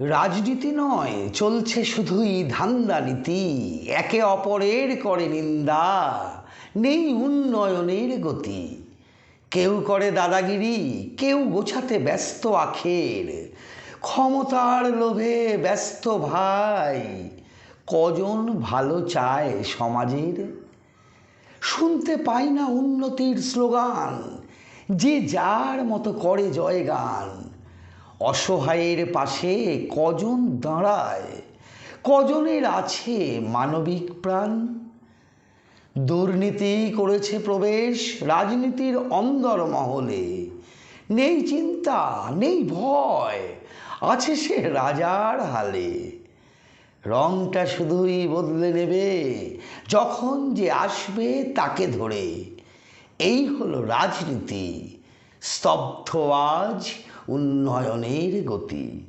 রাজনীতি নয়, চলছে শুধুই ধান্দা নীতি একে অপরের করে নিন্দা, নেই উন্নয়নের গতি। কেউ করে দাদাগিরি, কেউ গোছাতে ব্যস্ত আখের। ক্ষমতার লোভে ব্যস্ত ভাই, কজন ভালো চায় সমাজের? শুনতে পাই না উন্নতির স্লোগান, যে যার মতো করে জয়গান। অসহায়ের পাশে কজন দাঁড়ায়? কজনের আছে মানবিক প্রাণ? দুর্নীতি করেছে প্রবেশ, রাজনীতির অন্দর মহলে। নেই চিন্তা, নেই ভয়, আছে সে রাজার হালে। রংটা শুধুই বদলে নেবে, যখন যে আসবে তাকে ধরে। এই হলো রাজনীতি। স্তব্ধ আজ উন্নয়নের গতি।